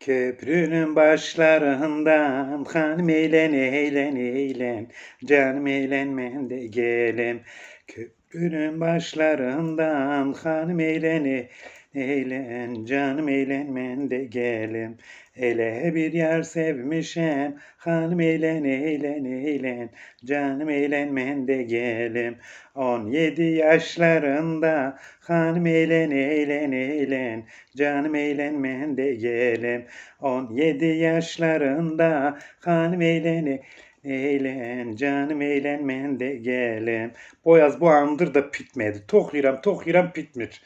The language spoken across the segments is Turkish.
Köprünün başlarından hanım eğlen eğlen eğlen. Canım eğlenmen de gelem. Köprünün başlarından hanım eğlen e- eğlen canım eğlenmen de gelem Ele bir yer sevmişem. Hanım eğlen eğlen eğlen. Canım eğlenmen de gelem 17 yaşlarında hanım eğlen eğlen eğlen. Canım eğlenmen de gelem 17 yaşlarında hanım eğlen eğlen. Canım eğlenmen de gelem Boyaz bu andır da pitmedi. Tokliram tokliram pitmir.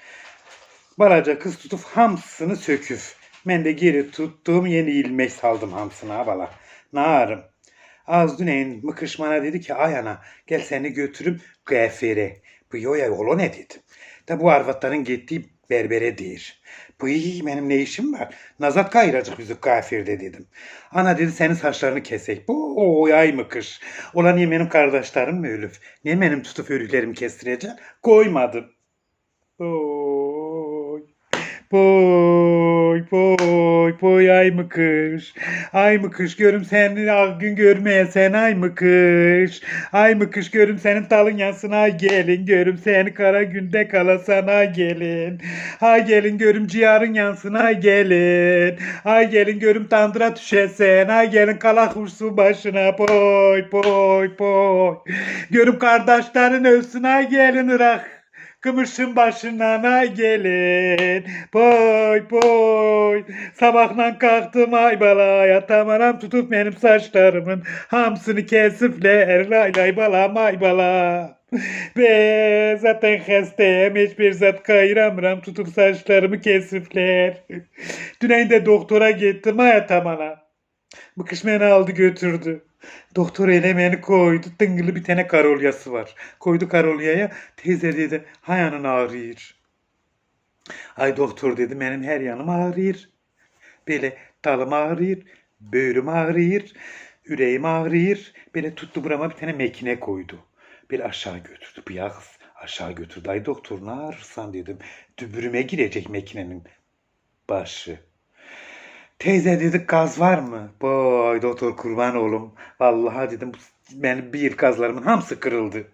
Balaca kız tutup hamsını söküf. Ben de geri tuttum yeni ilmek saldım hamsına bala. Narım. Az düneyin mıkışmana dedi ki ay ana gel seni götürüp kuaföre. Bu yoya yolu ne dedim. Da bu arvatların gittiği berbere değil. Bu benim ne işim var? Nazat kayıracak bizi kuaförde dedim. Ana dedi senin saçlarını kesek. Bu o yay mı kış? Ulan niye benim kardeşlerim mi ölüp? Niye benim tutup örüklerimi kestireceksin? Koymadım. Boy. Boy, boy, boy ay mı kış? Ay mı kış görüm seni ah gün görmeye sen ay mı kış? Ay mı kış görüm senin talın yansın ay gelin görüm seni kara günde kalasan ay gelin. Ay gelin görüm ciğerın yansın ay gelin. Ay gelin görüm tandıra düşesen ay gelin kala kursu başına boy boy boy. Görüm kardeşlerin ölsün ay gelin Irak. Kımışın başına gelin. Boy boy. Sabahdan kalktım ay bala. Yatamaram tutup benim saçlarımın hamsını kesifler. Lay lay bala ay bala. Be zaten hastayım. Hiçbir zat kayıramıram tutup saçlarımı kesifler. Düneyin de doktora gittim hayatamana. Bu kış beni aldı götürdü. Doktor elemeni koydu. Tıngılı bir tane karolyası var. Koydu karolyaya. Teyze dedi hayanın ağrıyor. Ay doktor dedi benim her yanım ağrıyor. Böyle talım ağrıyor. Böğrüm ağrıyor. Yüreğim ağrıyor. Böyle tuttu burama bir tane mekine koydu. Böyle aşağı götürdü. Bir kız aşağı götürdü. Ay doktor ne ağrırsan dedim. Dübürüme girecek mekinenin başı. Teyze dedik gaz var mı? Boy doktor kurban oğlum. Vallahi dedim benim bir gazlarımın hamısı kırıldı.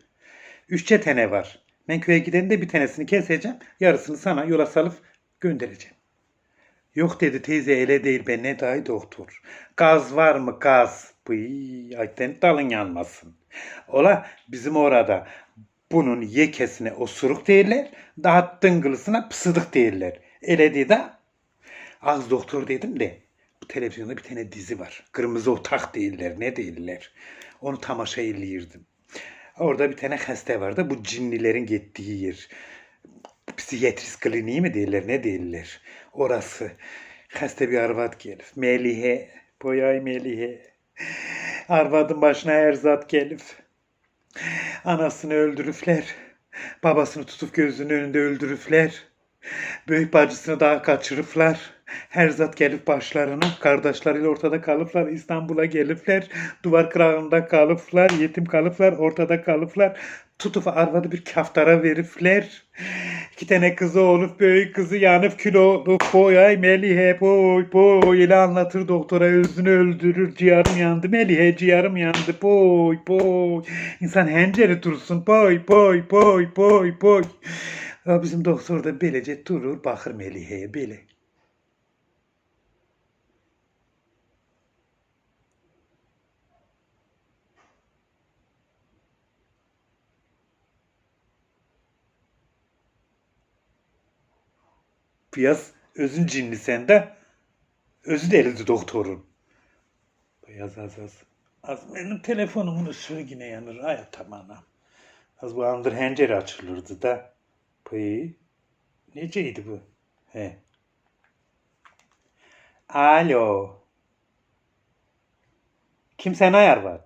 Üç çetene var. Ben köye gidende bir tanesini keseceğim. Yarısını sana yola salıp göndereceğim. Yok dedi teyze ele değil ben ne dahi doktor. Gaz var mı gaz? Bıy, ay senin dalın yanmasın. Ola bizim orada bunun yekesine osuruk değiller. Daha dıngılısına pısıdık değiller. Ele dedi ha. Az doktor dedim de bu televizyonda bir tane dizi var. Kırmızı otak değiller ne değiller. Onu tamaşa eləyirdim. Orada bir tane hasta vardı. Bu cinlilerin gittiği yer. Psikiyatrist kliniği mi değiller ne değiller. Orası. Hasta bir arvat gelip. Melihe. Boyay Melihe. Arvadın başına erzat gelip. Anasını öldürüfler. Babasını tutup gözünün önünde öldürüfler. Büyük bacısını daha kaçırıflar. Her zat gelip başlarına, kardeşleriyle ortada kalıplar. İstanbul'a gelipler. Duvar kırağında kalıplar. Yetim kalıplar. Ortada kalıplar. Tutup arvadı bir kaftara verifler. İki tane kızı olup büyük kızı yanıp kül olup boy ay Melihe boy boy ile anlatır doktora özünü öldürür ciğerim yandı Melihe ciğerim yandı boy boy insan henceri dursun boy boy boy boy boy ya bizim doktor da böylece durur bakır Melihe'ye böyle. Piyas özün cinli sende. Özü delildi doktorun. Yaz az az. Az benim telefonumun ışığı yine yanır. Ay tamam. Az bu andır hencere açılırdı da. Pıy. Neceydi bu? He. Alo. Kimsen ayar var?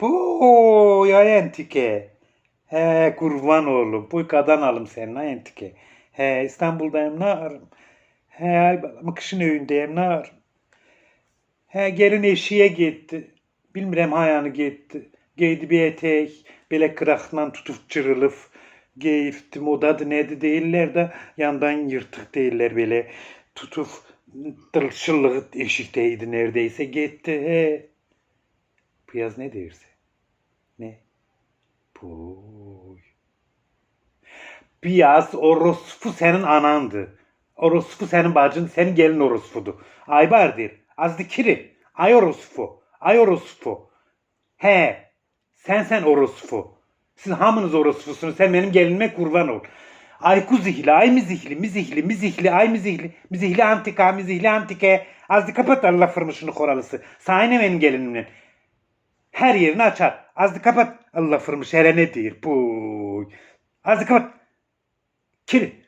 Bu ya entike. He kurban oğlum. Bu kadan alım senin ha entike. He İstanbul'dayım ne arım. He ay balamı kışın öğündeyim ne arım. He gelin eşiğe gitti. Bilmirem hayanı gitti. Giydi bir etek. Böyle kırakla tutup çırılıp. Giyifti modadı neydi değiller de yandan yırtık değiller böyle tutup Tılşıllığı eşikteydi neredeyse gitti. He. Bu yaz ne derse? Ne? Puy. Piyaz orospu senin anandı. Orospu senin bacın, senin gelin orospudu. Aybardir. Azdı kiri. Ay orospu. Ay orospu. He. Sen sen orospu. Siz hamınız orospusunuz. Sen benim gelinime kurban ol. Ay kuzihli, ay mizihli, mizihli, mizihli, ay mizihli, mizihli antika, mizihli antike. Azdı kapat Allah fırmışını koralısı. Sahne benim gelinimle. Her yerini açar. Azdı kapat. Allah fırmış hele ne dir. Puy. Azdı kapat. Kiri.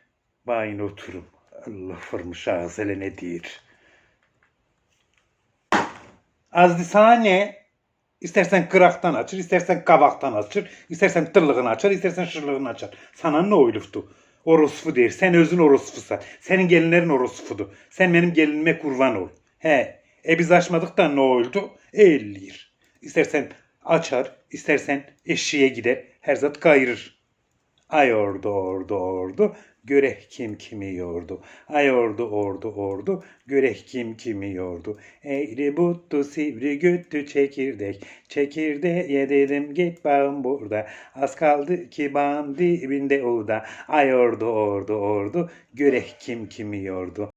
Bayın oturum. Allah fırmış ağız hele ne dir. Azdı sahne. İstersen kıraktan açır, istersen kabaktan açır, istersen tırlığını açar, istersen şırlığını açar. Sana ne oyluftu? Orospu der. Sen özün orospusa. Senin gelinlerin orospudu. Sen benim gelinime kurban ol. He. E biz açmadık da ne oldu? Elliyir. İstersen açar, istersen eşeğe gider. Her zat kayırır. Ay ordu ordu ordu, göreh kim kimi yordu. Ay ordu ordu ordu, göreh kim kimi yordu. Eğri buttu sivri göttü çekirdek. Çekirdeğe dedim git bağım burada. Az kaldı ki bağım dibinde o da. Ay ordu ordu ordu, göreh kim kimi yordu.